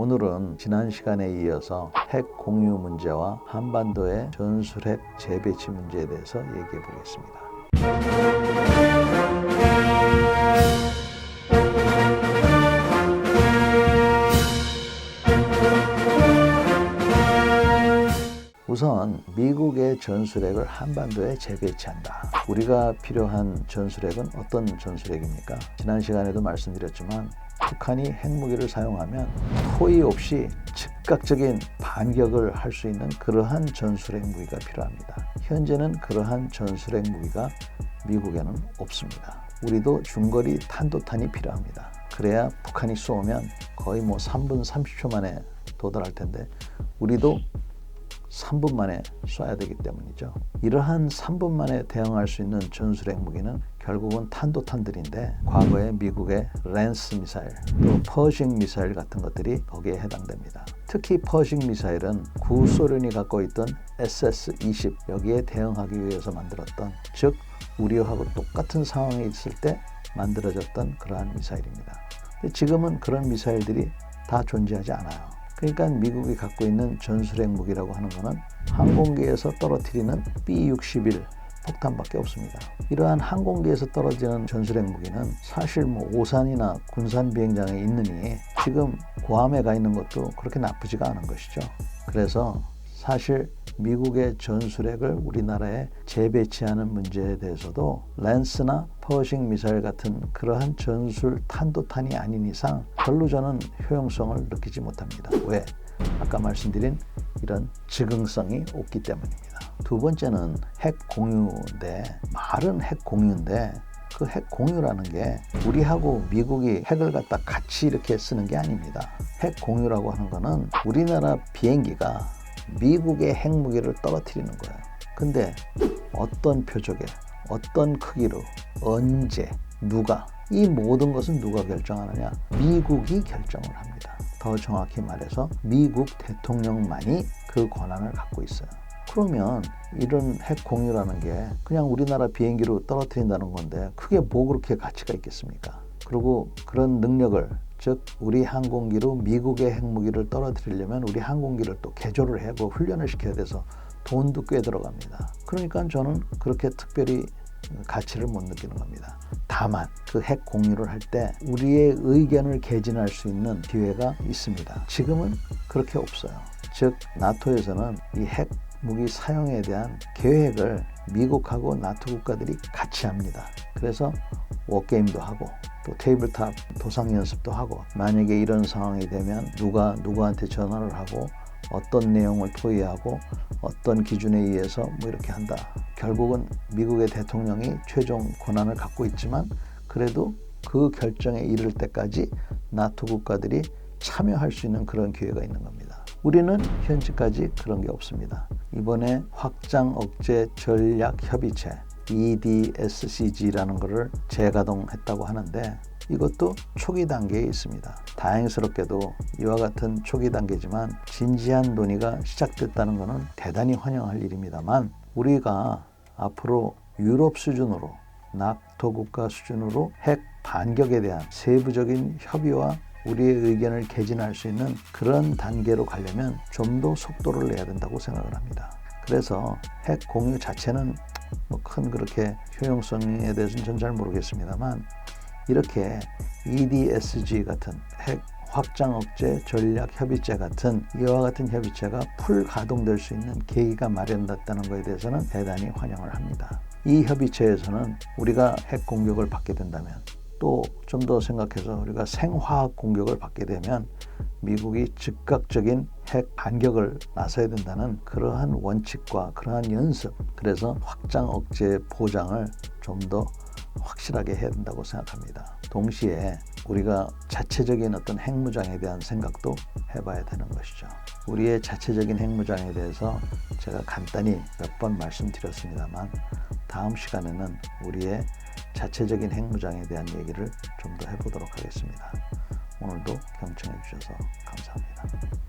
오늘은 지난 시간에 이어서 핵 공유 문제와 한반도의 전술핵 재배치 문제에 대해서 얘기해 보겠습니다. 우선 미국의 전술핵을 한반도에 재배치한다. 우리가 필요한 전술핵은 어떤 전술핵입니까? 지난 시간에도 말씀드렸지만 북한이 핵무기를 사용하면 토의 없이 즉각적인 반격을 할 수 있는 그러한 전술핵 무기가 필요합니다. 현재는 그러한 전술핵 무기가 미국에는 없습니다. 우리도 중거리 탄도탄이 필요합니다. 그래야 북한이 쏘면 거의 뭐 3분 30초 만에 도달할 텐데 우리도 3분 만에 쏴야 되기 때문이죠. 이러한 3분 만에 대응할 수 있는 전술핵 무기는 결국은 탄도탄들인데 과거에 미국의 랜스 미사일 또 퍼싱 미사일 같은 것들이 거기에 해당됩니다. 특히 퍼싱 미사일은 구소련이 갖고 있던 SS-20 여기에 대응하기 위해서 만들었던 즉 우리하고 똑같은 상황에 있을 때 만들어졌던 그러한 미사일입니다. 지금은 그런 미사일들이 다 존재하지 않아요. 그러니까 미국이 갖고 있는 전술핵 무기라고 하는 것은 항공기에서 떨어뜨리는 B-61 폭탄밖에 없습니다. 이러한 항공기에서 떨어지는 전술핵 무기는 사실 뭐 오산이나 군산 비행장에 있느니 지금 구함에 가 있는 것도 그렇게 나쁘지가 않은 것이죠. 그래서 사실 미국의 전술핵을 우리나라에 재배치하는 문제에 대해서도 랜스나 퍼싱 미사일 같은 그러한 전술 탄도탄이 아닌 이상 별로 저는 효용성을 느끼지 못합니다. 왜? 아까 말씀드린 이런 즉응성이 없기 때문입니다. 두 번째는 핵 공유인데 말은 핵 공유인데 그 핵 공유라는 게 우리하고 미국이 핵을 갖다 같이 이렇게 쓰는 게 아닙니다. 핵 공유라고 하는 거는 우리나라 비행기가 미국의 핵무기를 떨어뜨리는 거예요. 근데 어떤 표적에, 어떤 크기로, 언제, 누가, 이 모든 것은 누가 결정하느냐? 미국이 결정을 합니다. 더 정확히 말해서 미국 대통령만이 그 권한을 갖고 있어요. 그러면 이런 핵 공유라는 게 그냥 우리나라 비행기로 떨어뜨린다는 건데 그게 뭐 그렇게 가치가 있겠습니까? 그리고 그런 능력을 즉 우리 항공기로 미국의 핵무기를 떨어뜨리려면 우리 항공기를 또 개조를 하고 훈련을 시켜야 돼서 돈도 꽤 들어갑니다. 그러니까 저는 그렇게 특별히 가치를 못 느끼는 겁니다. 다만 그 핵 공유를 할 때 우리의 의견을 개진할 수 있는 기회가 있습니다. 지금은 그렇게 없어요. 즉 나토에서는 이 핵 무기 사용에 대한 계획을 미국하고 나토 국가들이 같이 합니다. 그래서 워게임도 하고 또 테이블탑 도상 연습도 하고 만약에 이런 상황이 되면 누가 누구한테 전화를 하고 어떤 내용을 토의하고 어떤 기준에 의해서 뭐 이렇게 한다. 결국은 미국의 대통령이 최종 권한을 갖고 있지만 그래도 그 결정에 이를 때까지 나토 국가들이 참여할 수 있는 그런 기회가 있는 겁니다. 우리는 현재까지 그런 게 없습니다. 이번에 확장 억제 전략 협의체 EDSCG라는 것을 재가동했다고 하는데 이것도 초기 단계에 있습니다. 다행스럽게도 이와 같은 초기 단계지만 진지한 논의가 시작됐다는 것은 대단히 환영할 일입니다만 우리가 앞으로 유럽 수준으로 낙토 국가 수준으로 핵 반격에 대한 세부적인 협의와 우리의 의견을 개진할 수 있는 그런 단계로 가려면 좀 더 속도를 내야 된다고 생각을 합니다. 그래서 핵 공유 자체는 뭐 큰 그렇게 효용성에 대해서는 전 잘 모르겠습니다만 이렇게 EDSG 같은 핵 확장 억제 전략 협의체 같은 이와 같은 협의체가 풀 가동될 수 있는 계기가 마련됐다는 것에 대해서는 대단히 환영을 합니다. 이 협의체에서는 우리가 핵 공격을 받게 된다면 또 좀 더 생각해서 우리가 생화학 공격을 받게 되면 미국이 즉각적인 핵 반격을 나서야 된다는 그러한 원칙과 그러한 연습 그래서 확장 억제 보장을 좀 더 확실하게 해야 된다고 생각합니다. 동시에 우리가 자체적인 어떤 핵무장에 대한 생각도 해봐야 되는 것이죠. 우리의 자체적인 핵무장에 대해서 제가 간단히 몇 번 말씀드렸습니다만 다음 시간에는 우리의 자체적인 핵무장에 대한 얘기를 좀 더 해보도록 하겠습니다. 오늘도 경청해 주셔서 감사합니다.